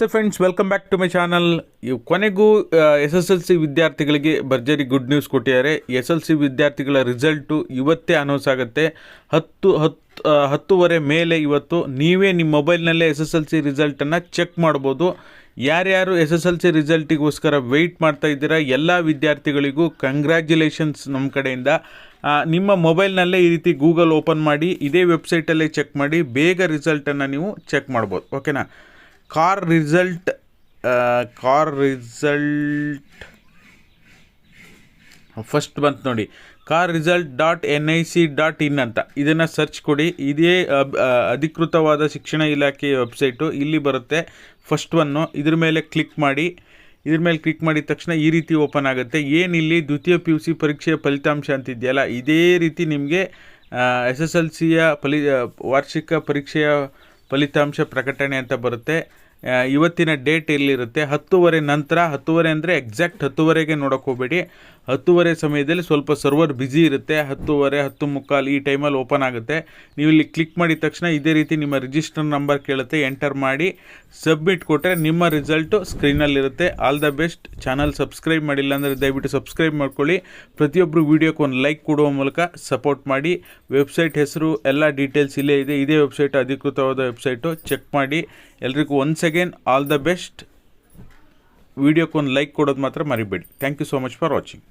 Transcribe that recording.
ನಮಸ್ತೆ friends welcome back to my channel ಕೊನೆಗೂ S S L C ವಿದ್ಯಾರ್ಥಿಗಳಿಗೆ ಭರ್ಜರಿ ಗುಡ್ ನ್ಯೂಸ್ ಕೊಟ್ಟಿದ್ದಾರೆ. ಎಸ್ ಎಲ್ ಸಿ ವಿದ್ಯಾರ್ಥಿಗಳ ರಿಸಲ್ಟು ಇವತ್ತೇ ಅನೌನ್ಸ್ ಆಗುತ್ತೆ. ಹತ್ತು ಹತ್ತು ಹತ್ತುವರೆ ಮೇಲೆ ಇವತ್ತು ನೀವೇ ನಿಮ್ಮ ಮೊಬೈಲ್ನಲ್ಲೇ ಎಸ್ ಎಸ್ ಎಲ್ ಸಿ ರಿಸಲ್ಟನ್ನು ಚೆಕ್ ಮಾಡ್ಬೋದು. ಯಾರ್ಯಾರು ಎಸ್ ಎಸ್ ಎಲ್ ಸಿ ರಿಸಲ್ಟಿಗೋಸ್ಕರ ವೆಯ್ಟ್ ಮಾಡ್ತಾ ಇದ್ದೀರಾ, ಎಲ್ಲ ವಿದ್ಯಾರ್ಥಿಗಳಿಗೂ ಕಂಗ್ರ್ಯಾಚುಲೇಷನ್ಸ್ ನಮ್ಮ ಕಡೆಯಿಂದ. ನಿಮ್ಮ ಮೊಬೈಲ್ನಲ್ಲೇ ಈ ರೀತಿ ಗೂಗಲ್ ಓಪನ್ ಮಾಡಿ, ಇದೇ ವೆಬ್ಸೈಟಲ್ಲೇ ಚೆಕ್ ಮಾಡಿ, ಬೇಗ ರಿಸಲ್ಟನ್ನು ನೀವು ಚೆಕ್ ಮಾಡ್ಬೋದು. ಓಕೆನಾ car result car result first ಬಂತು ನೋಡಿ. Car result dot N I C dot in ಅಂತ. ಇದನ್ನು ಸರ್ಚ್ ಕೊಡಿ. ಇದೇ ಅಧಿಕೃತವಾದ ಶಿಕ್ಷಣ ಇಲಾಖೆಯ ವೆಬ್ಸೈಟು ಇಲ್ಲಿ ಬರುತ್ತೆ ಫಸ್ಟ್ ಒನ್ನು ಇದ್ರ ಮೇಲೆ ಕ್ಲಿಕ್ ಮಾಡಿ. ಇದ್ರ ಮೇಲೆ ಕ್ಲಿಕ್ ಮಾಡಿದ ತಕ್ಷಣ ಈ ರೀತಿ ಓಪನ್ ಆಗುತ್ತೆ. ಏನಿಲ್ಲಿ ದ್ವಿತೀಯ ಪಿ ಯು ಸಿ ಪರೀಕ್ಷೆಯ ಫಲಿತಾಂಶ ಅಂತಿದೆಯಲ್ಲ, ಇದೇ ರೀತಿ ನಿಮಗೆ ಎಸ್ ಎಸ್ ಎಲ್ ಸಿಯ ಫಲಿ ವಾರ್ಷಿಕ ಪರೀಕ್ಷೆಯ ಫಲಿತಾಂಶ ಪ್ರಕಟಣೆ ಅಂತ ಬರುತ್ತೆ. ಇವತ್ತಿನ ಡೇಟ್ ಎಲ್ಲಿರುತ್ತೆ? ಹತ್ತುವರೆ ನಂತರ, ಹತ್ತುವರೆ ಅಂದರೆ ಎಕ್ಸಾಕ್ಟ್ ಹತ್ತುವರೆಗೆ ನೋಡೋಕೆ ಹೋಗಬೇಡಿ. ಹತ್ತುವರೆ ಸಮಯದಲ್ಲಿ ಸ್ವಲ್ಪ ಸರ್ವರ್ ಬ್ಯುಸಿ ಇರುತ್ತೆ. ಹತ್ತುವರೆ, ಹತ್ತು ಮುಕ್ಕಾಲು ಈ ಟೈಮಲ್ಲಿ ಓಪನ್ ಆಗುತ್ತೆ. ನೀವು ಇಲ್ಲಿ ಕ್ಲಿಕ್ ಮಾಡಿದ ತಕ್ಷಣ ಇದೇ ರೀತಿ ನಿಮ್ಮ ರಿಜಿಸ್ಟರ್ ನಂಬರ್ ಕೇಳುತ್ತೆ ಎಂಟರ್ ಮಾಡಿ. ಸಬ್ಮಿಟ್ ಕೊಟ್ಟರೆ ನಿಮ್ಮ result ಸ್ಕ್ರೀನಲ್ಲಿರುತ್ತೆ all the best channel subscribe ಮಾಡಿಲ್ಲ ಅಂದರೆ ದಯವಿಟ್ಟು ಸಬ್ಸ್ಕ್ರೈಬ್ ಮಾಡ್ಕೊಳ್ಳಿ. ಪ್ರತಿಯೊಬ್ಬರು ವೀಡಿಯೋಕ್ಕೆ ಒಂದು ಲೈಕ್ ಕೊಡುವ ಮೂಲಕ ಸಪೋರ್ಟ್ ಮಾಡಿ. ವೆಬ್ಸೈಟ್ ಹೆಸರು, ಎಲ್ಲ ಡೀಟೇಲ್ಸ್ ಇಲ್ಲೇ ಇದೆ. ಇದೇ ವೆಬ್ಸೈಟ್ ಅಧಿಕೃತವಾದ ವೆಬ್ಸೈಟು ಚೆಕ್ ಮಾಡಿ. ಎಲ್ರಿಗೂ once again all the best ವೀಡಿಯೋಕ್ಕೆ ಒಂದು ಲೈಕ್ ಕೊಡೋದು ಮಾತ್ರ ಮರಿಬೇಡಿ thank you so much for watching